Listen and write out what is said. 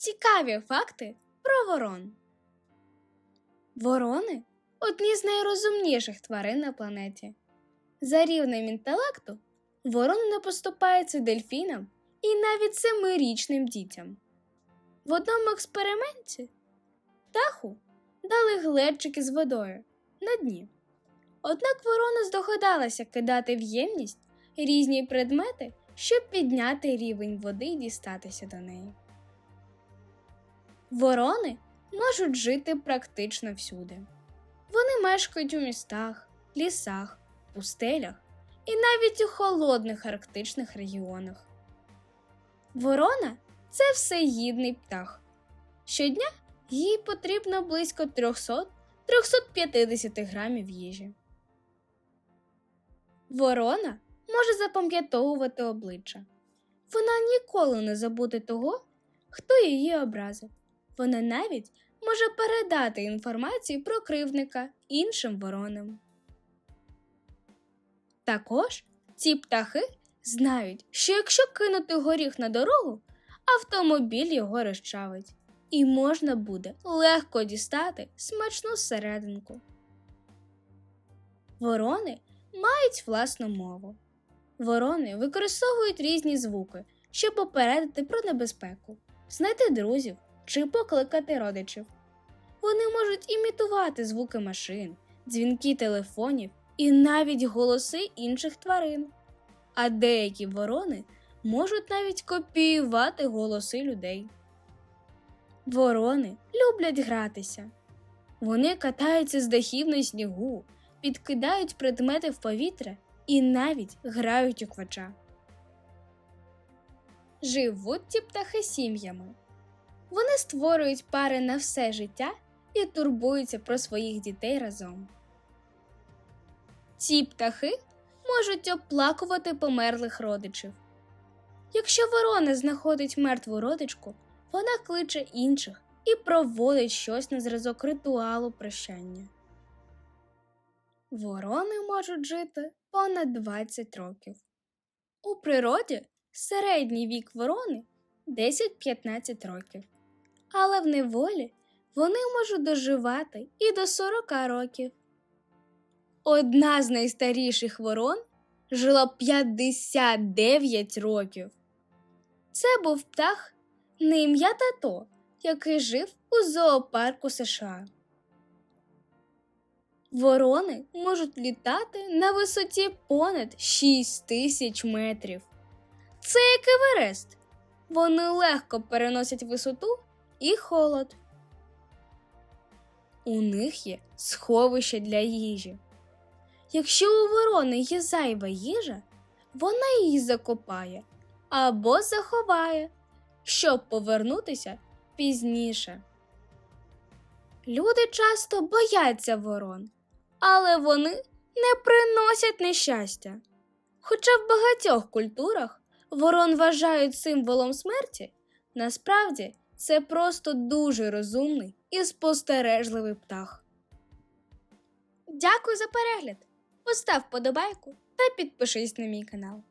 Цікаві факти про ворон. Ворони одні з найрозумніших тварин на планеті. За рівнем інтелекту ворони не поступаються дельфінам і навіть семирічним дітям. В одному експерименті птаху дали глечики з водою на дні. Однак ворона здогадалася кидати в ємність різні предмети, щоб підняти рівень води і дістатися до неї. Ворони можуть жити практично всюди. Вони мешкають у містах, лісах, пустелях і навіть у холодних арктичних регіонах. Ворона це всеїдний птах. Щодня їй потрібно близько 300-350 грамів їжі. Ворона може запам'ятовувати обличчя. Вона ніколи не забуде того, хто її образив. Вона навіть може передати інформацію про кривдника іншим воронам. Також ці птахи знають, що якщо кинути горіх на дорогу, автомобіль його розчавить, і можна буде легко дістати смачну серединку. Ворони мають власну мову. Ворони використовують різні звуки, щоб попередити про небезпеку, знайти друзів чи покликати родичів. Вони можуть імітувати звуки машин, дзвінки телефонів і навіть голоси інших тварин. А деякі ворони можуть навіть копіювати голоси людей. Ворони люблять гратися. Вони катаються з дахів на снігу, підкидають предмети в повітря і навіть грають у квача. Живуть ці птахи сім'ями. Вони створюють пари на все життя і турбуються про своїх дітей разом. Ці птахи можуть оплакувати померлих родичів. Якщо ворона знаходить мертву родичку, вона кличе інших і проводить щось на зразок ритуалу прощання. Ворони можуть жити понад 20 років. У природі середній вік ворони 10-15 років, але в неволі вони можуть доживати і до 40 років. Одна з найстаріших ворон жила 59 років. Це був птах на ім'я Тато, який жив у зоопарку США. Ворони можуть літати на висоті понад 6 тисяч метрів. Це як Еверест. Вони легко переносять висоту і холод. У них є сховище для їжі. Якщо у ворони є зайва їжа, вона її закопає або заховає, щоб повернутися пізніше. Люди часто бояться ворон, але вони не приносять нещастя. Хоча в багатьох культурах ворон вважають символом смерті, насправді це просто дуже розумний і спостережливий птах. Дякую за перегляд! Постав подобайку та підпишись на мій канал.